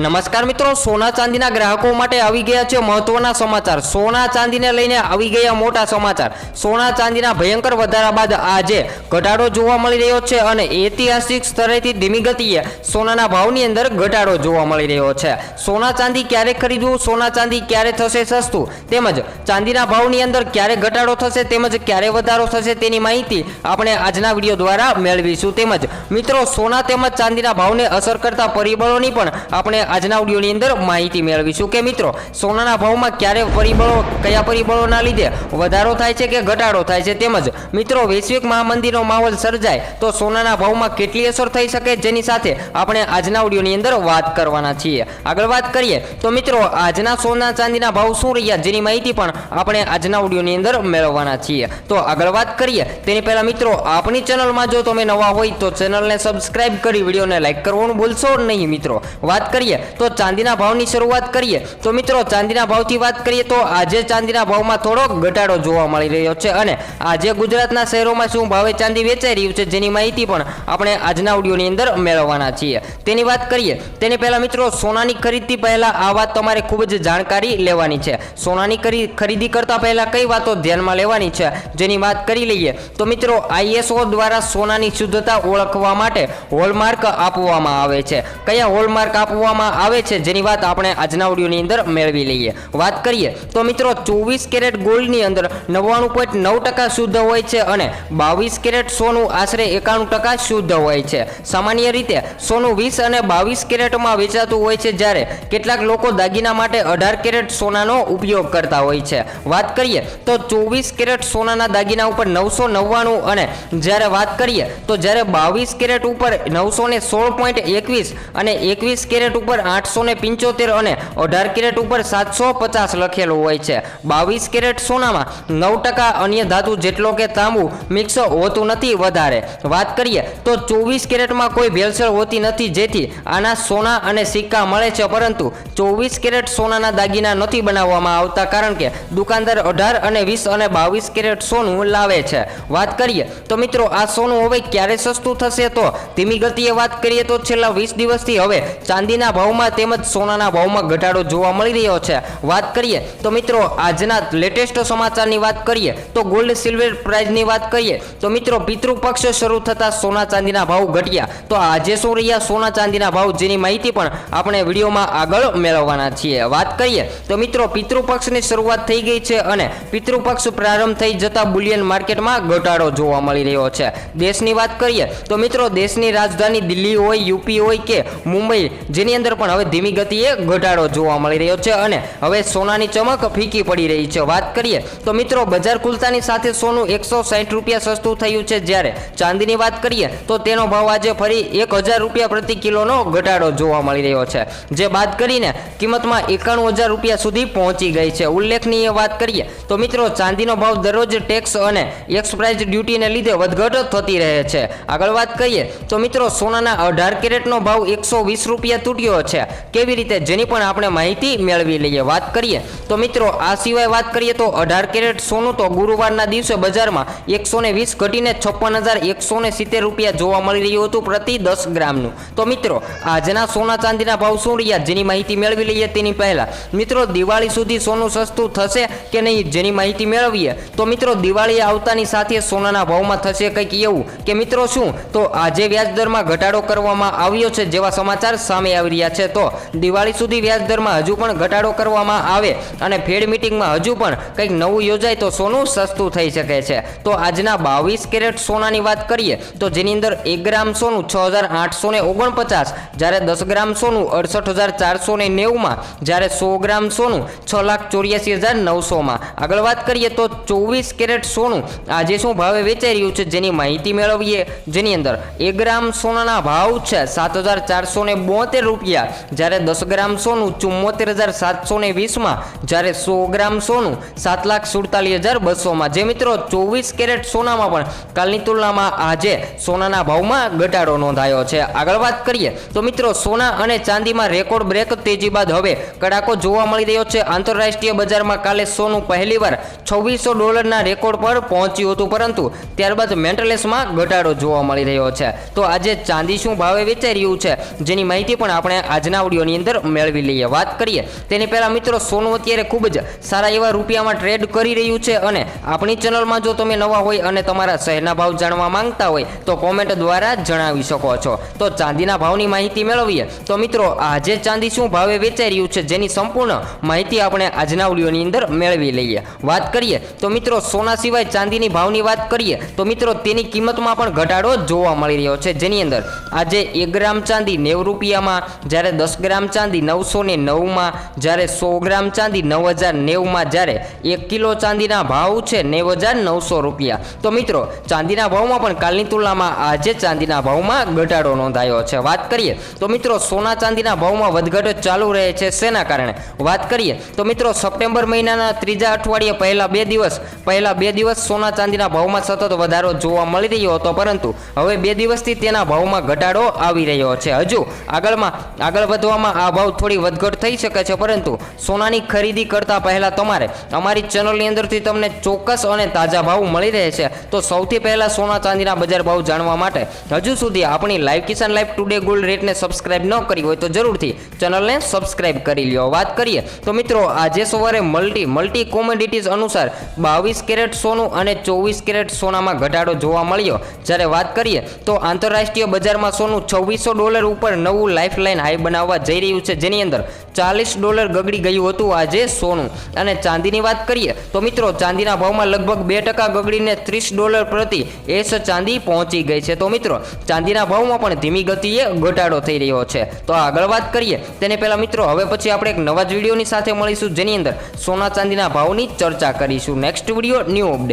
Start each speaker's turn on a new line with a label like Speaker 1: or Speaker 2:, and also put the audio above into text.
Speaker 1: નમસ્કાર મિત્રો, સોના ચાંદીના ગ્રાહકો માટે આવી ગયા છે મહત્વના સમાચાર. સોના ચાંદીને લઈને આવી ગયા મોટા સમાચાર. સોના ચાંદીના ભયંકર વધારા બાદ આજે ઘટાડો જોવા મળી રહ્યો છે અને ઐતિહાસિક સ્તરેથી ધીમી ગતિએ સોનાના ભાવની અંદર ઘટાડો જોવા મળી રહ્યો છે. સોના ચાંદી ક્યારે ખરીદવું, સોના ચાંદી ક્યારે થશે સસ્તું, તેમજ ચાંદીના ભાવની અંદર ક્યારે ઘટાડો થશે, તેમજ ક્યારે વધારો થશે તેની માહિતી આપણે આજના વીડિયો દ્વારા મેળવીશું. તેમજ મિત્રો, સોના તેમજ ચાંદીના ભાવને અસર કરતા પરિબળોની પણ આપણે આજના ઓડિયોની અંદર માહિતી મેળવીશું કે મિત્રો, સોનાના ભાવમાં ક્યારે પરિબળો, કયા પરિબળોના લીધે વધારો થાય છે કે ઘટાડો થાય છે તેમજ, મિત્રો, વૈશ્વિક મહામંદીનો માહોલ સર્જાય તો સોનાના ભાવમાં કેટલી અસર થઈ શકે જેની સાથે આપણે આજના ઓડિયોની અંદર વાત કરવાના છીએ. આગળ વાત કરીએ તો મિત્રો, આજના સોના ચાંદીના ભાવ શું રહ્યા જેની માહિતી પણ આપણે આજના ઓડિયોની અંદર મેળવવાના છીએ. તો આગળ વાત કરીએ તેની પહેલા મિત્રો આપણી ચેનલમાં જો તમે નવા હોય તો ચેનલને સબસ્ક્રાઇબ કરી વિડીયોને લાઈક કરવાનું ભૂલશો નહીં મિત્રો. વાત કરીએ તો ચાંદીના ભાવની શરૂઆત કરીએ. તો મિત્રો, ચાંદીના ભાવથી વાત કરીએ તો આજે ચાંદીના ભાવમાં થોડો ઘટાડો જોવા મળી રહ્યો છે અને આજે ગુજરાતના શહેરોમાં શું ભાવે ચાંદી વેચાઈ રહ્યું છે જેની માહિતી પણ આપણે આજના ઓડિયોની અંદર મેળવવાના છીએ. તેની વાત કરીએ. તેની પહેલાં મિત્રો, સોનાની ખરીદતી પહેલાં આ વાત તમારે ખૂબ જ જાણકારી લેવાની છે. સોનાની ખરી- ખરીદી કરતાં પહેલાં કઈ વાતો ધ્યાનમાં લેવાની છે જેની વાત કરી લઈએ. તો મિત્રો આઈએસઓ દ્વારા સોનાની શુદ્ધતા ઓળખવા માટે હોલમાર્ક આપવામાં આવે છે. કયા હોલમાર્ક આપવામાં આવે છે, જેની વાત આપણે આજના ઓડિયોની અંદર મેળવી લઈએ. વાત કરીએ તો મિત્રો, ચોવીસ કેરેટ ગોલ્ડની અંદર નવ્વાણું પોઈન્ટ નવ ટકા શુદ્ધ હોય છે અને બાવીસ કેરેટ સોનું આશરે એકાણું ટકા શુદ્ધ હોય છે. સામાન્ય રીતે સોનું વીસ અને બાવીસ કેરેટમાં વેચાતું હોય છે, જ્યારે કેટલાક લોકો દાગીના માટે અઢાર કેરેટ સોનાનો ઉપયોગ કરતા હોય છે. વાત કરીએ તો ચોવીસ કેરેટ સોનાના દાગીના ઉપર નવસો નવ્વાણું અને જ્યારે વાત કરીએ તો જ્યારે બાવીસ કેરેટ ઉપર નવસો સોળ પોઈન્ટ એકવીસ અને એકવીસ કેરેટ ઉપર આઠસો ને પંચોતેર અને અઢાર કેરેટ ઉપર સાતસો પચાસ લખેલું હોય છે. બાવીસ કેરેટ સોનામાં નવ ટકા અન્ય ધાતુ જેટલો કે તાંબુ મિક્સ હોતું નથી વધારે. વાત કરીએ તો ચોવીસ કેરેટમાં કોઈ ભેળસેળ હોતી નથી જેથી આના સોના અને સિક્કા મળે છે, પરંતુ ચોવીસ કેરેટ સોનાના દાગીના નથી બનાવવામાં આવતા કારણ કે દુકાનદાર અઢાર અને વીસ અને બાવીસ કેરેટ સોનું લાવે છે. વાત કરીએ તો મિત્રો આ સોનું હવે ક્યારે સસ્તું થશે તો ધીમી ગતિએ વાત કરીએ તો છેલ્લા વીસ દિવસથી હવે ચાંદીના ભાવમાં તેમજ સોનાના ભાવમાં ઘટાડો જોવા મળી રહ્યો છે. વાત કરીએ તો મિત્રો, આજના લેટેસ્ટ સમાચારની વાત કરીએ તો ગોલ્ડ સિલ્વર પ્રાઇઝની વાત કરીએ તો મિત્રો, પિતૃપક્ષ શરૂ થતાં સોના ચાંદીના ભાવ ઘટ્યા. તો આજે શું રહ્યા સોના ચાંદીના ભાવ જેની માહિતી પણ આપણે વિડીયોમાં આગળ મેળવવાના છીએ. વાત કરીએ તો મિત્રો, પિતૃપક્ષની શરૂઆત થઈ ગઈ છે અને પિતૃપક્ષ પ્રારંભ થઈ જતા બુલિયન માર્કેટમાં ઘટાડો જોવા મળી રહ્યો છે. દેશની વાત કરીએ તો મિત્રો, દેશની રાજધાની દિલ્હી હોય, યુપી હોય કે મુંબઈ, જેની અંદર પણ હવે ધીમી ગતિએ ઘટાડો જોવા મળી રહ્યો છે અને હવે સોનાની ચમક ફીકી પડી રહી છે. વાત કરીએ તો મિત્રો, બજાર ખુલતાની સાથે સોનું એકસો સાઠ રૂપિયા સસ્તું થયું છે. જ્યારે ચાંદીની વાત કરીએ તો તેનો ભાવ આજે ફરી એક હજાર રૂપિયા પ્રતિ કિલોનો ઘટાડો જોવા મળી રહ્યો છે. જે બાદ કરીને કિંમતમાં એકાણું હજાર રૂપિયા સુધી પહોંચી ગઈ છે. ઉલ્લેખનીય વાત કરીએ તો મિત્રો, ચાંદીનો ભાવ દરરોજ ટેક્સ અને એક્સપ્રાઇઝ ડ્યુટીને લીધે વધઘટ થતી રહે છે. આગળ વાત કરીએ તો મિત્રો, સોનાના અઢાર કેરેટનો ભાવ એકસો વીસ રૂપિયા તૂટ્યો છે. કેવી રીતે જેની પણ આપણે માહિતી મેળવી લઈએ, વાત કરીએ. તો મિત્રો, આ સિવાય વાત કરીએ તો અઢાર કેરેટ સોનું તો ગુરુવારના દિવસે બજારમાં એકસો ને વીસ ઘટીને છપ્પન હજાર એકસો ને સિત્તેર રૂપિયા જોવા મળી રહ્યું હતું પ્રતિ દસ ગ્રામનું. તો મિત્રો, આજના સોના ચાંદીના ભાવ શું રહ્યા? જેની માહિતી મેળવી લઈએ તેની પહેલા. મિત્રો, દિવાળી સુધી સોનું સસ્તું થશે કે નહીં જેની માહિતી મેળવીએ? તો મિત્રો, દિવાળી આવતાની સાથે સોનાના ભાવમાં થશે કંઈક એવું કે મિત્રો શું? તો આજે વ્યાજદરમાં ઘટાડો કરવામાં આવ્યો છે જેવા સમાચાર સામે આવી રહ્યા છે. તો દિવાળી સુધી વ્યાજદરમાં હજુ પણ ઘટાડો કરવામાં આવે અને ફેડ મિટિંગમાં હજુ પણ કંઈક નવું યોજાય તો સોનું સસ્તું થઈ શકે છે. તો આજના બાવીસ કેરેટ સોનાની વાત કરીએ તો જેની અંદર એક ગ્રામ સોનું છ હજાર આઠસો ને ઓગણપચાસ, જ્યારે દસ ગ્રામ સોનું અડસઠ હજાર ચારસો ને નેવુંમાં, જ્યારે સો ગ્રામ સોનું છ લાખ ચોર્યાસી હજાર નવસોમાં. આગળ વાત કરીએ તો ચોવીસ કેરેટ સોનું આજે શું ભાવે વેચાઈ રહ્યું છે જેની માહિતી મેળવીએ. જેની અંદર એક ગ્રામ સોનાના ભાવ છે સાત હજાર ચારસો ને બોતેર રૂપિયા. જ્યારે દસ ગ્રામ સોનું ચુમ્મોતેર હજાર સાતસો ને વીસમાં, જ્યારે સો ગ્રામ સોનું સાત લાખ સુડતાલીસ હજાર બસોમાં. જે મિત્રો, ચોવીસ કેરેટ સોનામાં પણ કાલની તુલનામાં આજે સોનાના ભાવમાં ઘટાડો નોંધાયો છે. આગળ વાત કરીએ તો મિત્રો, સોના અને ચાંદીમાં રેકોર્ડ બ્રેક તેજી બાદ હવે કડાકો જોવા મળી રહ્યો છે. આંતરરાષ્ટ્રીય બજારમાં કાલે સોનું પહેલીવાર છવ્વીસો ડોલરના રેકોર્ડ પર પહોંચ્યું હતું, પરંતુ ત્યારબાદ મેન્ટલેસમાં ઘટાડો જોવા મળી રહ્યો છે. તો આજે ચાંદી શું ભાવે વેચાઈ રહ્યું છે? જેની માહિતી પણ આપણે આજના વિડીયોની અંદર મેળવી લઈએ. વાત કરીએ, તેની પહેલાં મિત્રો, સોનું અત્યારે ખૂબ જ સારા એવા રૂપિયામાં ટ્રેડ કરી રહ્યું છે અને આપણી ચેનલમાં જો તમે નવા હોય અને તમારા શહેરના ભાવ જાણવા માંગતા હોય, તો કોમેન્ટ દ્વારા જણાવી શકો છો. તો ચાંદીના ભાવની માહિતી મેળવીએ. તો મિત્રો, આજે ચાંદી શું ભાવે વેચાઈ રહ્યું છે જેની સંપૂર્ણ માહિતી આપણે આજના વિડીયોની અંદર મેળવી લઈએ. વાત કરીએ, તો મિત્રો, સોના સિવાય ચાંદીની ભાવની વાત કરીએ, તો મિત્રો, તેની કિંમતમાં પણ ઘટાડો જોવા મળી રહ્યો છે. જેની અંદર આજે એક ગ્રામ ચાંદી નેવું રૂપિયામાં જ્યારે દસ ગ્રામ ચાંદી નવસો ને નવમાં, જ્યારે સો ગ્રામ ચાંદી નવ હજાર નેવુંમાં, જ્યારે એક કિલો ચાંદીના ભાવ છે નેવ હજાર નવસો રૂપિયા. તો મિત્રો, ચાંદીના ભાવમાં પણ કાલની તુલનામાં આજે ચાંદીના ભાવમાં ઘટાડો નોંધાયો છે. વાત કરીએ તો મિત્રો, સોના ચાંદીના ભાવમાં વધઘટ ચાલુ રહે છે. શેના કારણે? વાત કરીએ તો મિત્રો, સપ્ટેમ્બર મહિનાના ત્રીજા અઠવાડિયે પહેલા બે દિવસ, પહેલા બે દિવસ સોના ચાંદીના ભાવમાં સતત વધારો જોવા મળી રહ્યો હતો. પરંતુ હવે બે દિવસથી તેના ભાવમાં ઘટાડો આવી રહ્યો છે. હજુ આગળમાં આગળ વધવામાં આ ભાવ થોડી વધઘટ થઈ શકે છે, પરંતુ સોનાની ખરીદી કરતા પહેલા તમારે અમારી ચેનલની અંદરથી તમને ચોક્કસ અને તાજા ભાવ મળી રહે છે. તો સૌથી પહેલા સોના ચાંદીના બજાર ભાવ જાણવા માટે હજુ સુધી આપણી live Kisan live today gold રેટને સબસ્ક્રાઇબ ન કરી હોય તો જરૂરથી ચેનલને સબસ્ક્રાઇબ કરી લ્યો. વાત કરીએ તો મિત્રો, આજે સવારે મલ્ટી મલ્ટી કોમોડિટીઝ અનુસાર બાવીસ કેરેટ સોનું અને ચોવીસ કેરેટ સોનામાં ઘટાડો જોવા મળ્યો. જ્યારે વાત કરીએ તો આંતરરાષ્ટ્રીય બજારમાં સોનું છવ્વીસો ડોલર ઉપર નવું લાઇફલાઇન હાઈ બનાવવા જઈ રહ્યું છે, જેની અંદર ચાલીસ ડોલર ગગડી ગયું હતું આજે સોનું. અને ચાંદીની વાત કરીએ, તો મિત્રો ચાંદીના ભાવમાં લગભગ બે ટકા ગગડીને ત્રીસ ડોલર પ્રતિ એસ ચાંદી પહોંચી ગઈ છે. તો મિત્રો, ચાંદીના ભાવમાં પણ ધીમી ગતિએ ઘટાડો થઈ રહ્યો છે. તો આગળ વાત કરીએ, તેને પહેલાં મિત્રો, હવે પછી આપણે એક નવા જ વિડીયોની સાથે મળીશું, જેની અંદર સોના ચાંદીના ભાવની ચર્ચા કરીશું. Next video new update